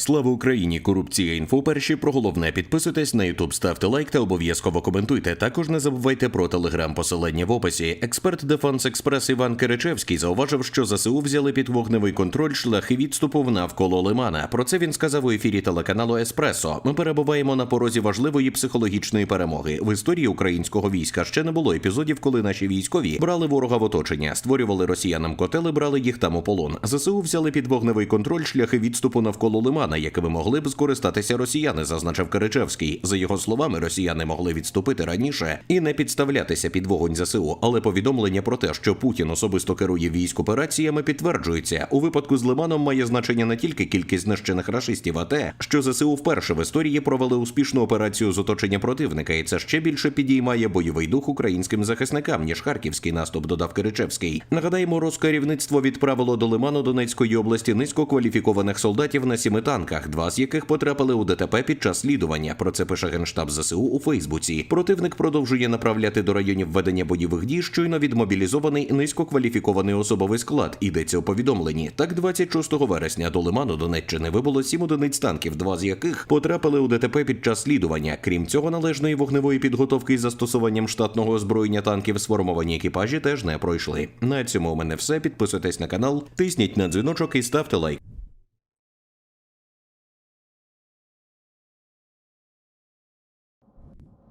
Слава Україні! Корупція інфо перші про головне. Підписуйтесь на Ютуб, ставте лайк та обов'язково коментуйте. Також не забувайте про телеграм, посилання в описі. Експерт Дефанс Експрес Іван Киричевський зауважив, що ЗСУ взяли під вогневий контроль шляхи відступу навколо Лимана. Про це він сказав у ефірі телеканалу Еспресо. Ми перебуваємо на порозі важливої психологічної перемоги. В історії українського війська ще не було епізодів, коли наші військові брали ворога в оточення, створювали росіянам котели, брали їх там у полон. ЗСУ взяли під вогневий контроль шляхи відступу навколо Лимана, якими могли б скористатися росіяни, зазначив Киричевський. За його словами, росіяни могли відступити раніше і не підставлятися під вогонь ЗСУ. Але повідомлення про те, що Путін особисто керує військ операціями, підтверджується. У випадку з Лиманом має значення не тільки кількість знищених рашистів, а те, що ЗСУ вперше в історії провели успішну операцію з оточення противника, і це ще більше підіймає бойовий дух українським захисникам, ніж харківський наступ, додав Киричевський. Нагадаємо, розкерівництво відправило до Лиману Донецької області низькокваліфікованих солдатів на сіми танках, два з яких потрапили у ДТП під час слідування. Про це пише генштаб ЗСУ у Фейсбуці. Противник продовжує направляти до районів ведення бойових дій щойно відмобілізований низькокваліфікований особовий склад. Ідеться у повідомленні. Так, 26 вересня до Лиману Донеччини вибуло сім одиниць танків, два з яких потрапили у ДТП під час слідування. Крім цього, належної вогневої підготовки із застосуванням штатного озброєння танків сформовані екіпажі теж не пройшли. На цьому у мене все. Підписуйтесь на канал, тисніть на дзвіночок і ставте лайк.